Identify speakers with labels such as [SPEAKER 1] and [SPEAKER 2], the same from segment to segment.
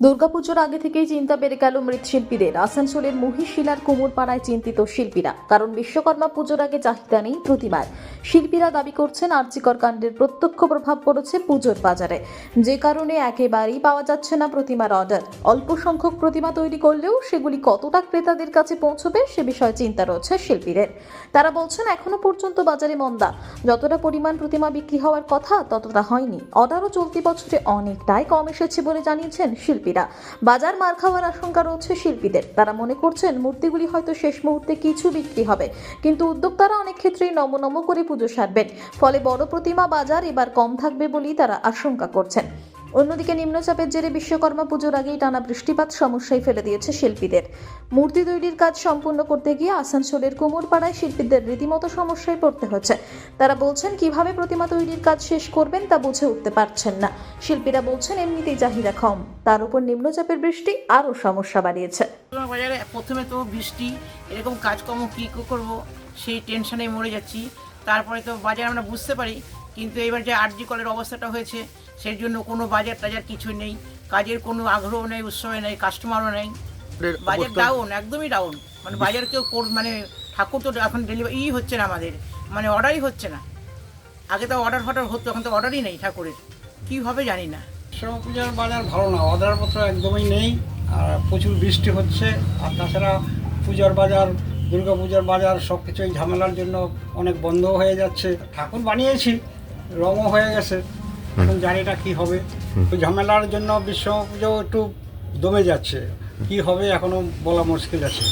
[SPEAKER 1] দুর্গাপুজোর আগে থেকেই চিন্তা বেড়ে গেল মৃৎশিল্পীদের। আসানসোলের মহিশিলার কুমোরপাড়ায় চিন্তিত শিল্পীরা। কারণ বিশ্বকর্মা পুজোর আগে চাহিদা নেই প্রতিমার। শিল্পীরা দাবি করছেন আর্চিকর কাণ্ডের প্রত্যক্ষ প্রভাব পড়েছে পুজোর বাজারে। যে কারণে একেবারেই পাওয়া যাচ্ছে না প্রতিমার অর্ডার। অল্প সংখ্যক প্রতিমা তৈরি করলেও সেগুলি কতটা ক্রেতাদের কাছে পৌঁছবে সে বিষয়ে চিন্তা রয়েছে শিল্পীদের। তারা বলছেন, এখনও পর্যন্ত বাজারে মন্দা। যতটা পরিমাণ প্রতিমা বিক্রি হওয়ার কথা ততটা হয়নি। অর্ডারও চলতি বছরে অনেকটাই কম এসেছে বলে জানিয়েছেন শিল্পীরা। বাজার মার খাওয়ার আশঙ্কা রয়েছে শিল্পীদের। তারা মনে করছেন, মূর্তিগুলি হয়তো শেষ মুহূর্তে কিছু বিক্রি হবে। কিন্তু উদ্যোক্তারা অনেক ক্ষেত্রেই নমনম নম করে পুজো সারবেন। ফলে বড় প্রতিমা বাজার এবার কম থাকবে বলেই তারা আশঙ্কা করছেন। অন্যদিকে নিম্নচাপের জেরে বিশ্বকর্মা পুজোর আগেই টানা বৃষ্টিপাত সমস্যায় ফেলে দিয়েছে শিল্পীদের। মূর্তি তৈরির কাজ সম্পূর্ণ করতে গিয়ে আসানসোলের কুমোরপাড়ায় শিল্পীদের রীতিমতো সমস্যায় পড়তে হচ্ছে তারা বলছেন, কীভাবে প্রতিমা তৈরির কাজ শেষ করবেন তা বুঝে উঠতে পারছেন না। শিল্পীরা বলছেন, এমনিতেই চাহিদা কম তার উপর নিম্নচাপের বৃষ্টি আরও সমস্যা বাড়িয়েছে।
[SPEAKER 2] বাজারে প্রথমে তো বৃষ্টি, এরকম কাজকর্ম কী করব সেই টেনশনে মরে যাচ্ছি। তারপরে তো বাজার আমরা বুঝতে পারি, কিন্তু এবার যে আরজি কলের অবস্থাটা হয়েছে সেই জন্য কোনো বাজার টাজার কিছু নেই কাজের কোনো আগ্রহ নেই উৎসবে নেই কাস্টমারও নেই। বাজার ডাউন একদমই ডাউন মানে বাজার কেউ কর- মানে ঠাকুর তো এখন ডেলিভারি ই হচ্ছে না আমাদের। মানে অর্ডারই হচ্ছে না। আগে তো অর্ডার ফর্ডার হতো এখন তো অর্ডারই নেই ঠাকুরের। কী হবে জানি না।
[SPEAKER 3] বিশ্বকর্মা পূজার বাজার ভালো না অর্ডারপত্র একদমই নেই আর প্রচুর বৃষ্টি হচ্ছে আর তাছাড়া পূজার বাজার দুর্গা পূজার বাজার সব কিছুই ঝামেলার জন্য অনেক বন্ধ হয়ে যাচ্ছে। ঠাকুর বানিয়েছি রঙও হয়ে গেছে। এখন জানি না কী হবে। তো ঝামেলার জন্য পুজো একটু দমে যাচ্ছে। কি হবে এখনও বলা মুশকিল আছে।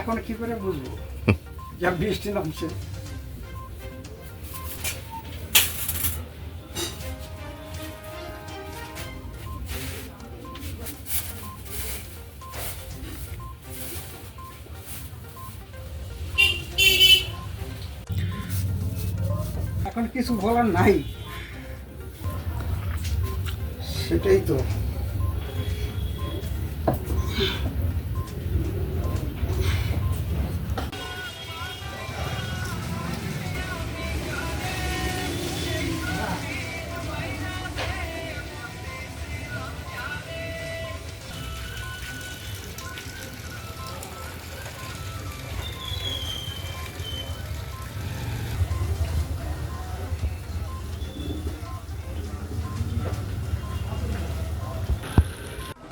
[SPEAKER 3] এখন কি করে বুঝব? যা বৃষ্টি নামছে। এখন কিছু বলার নাই। সেটাই তো।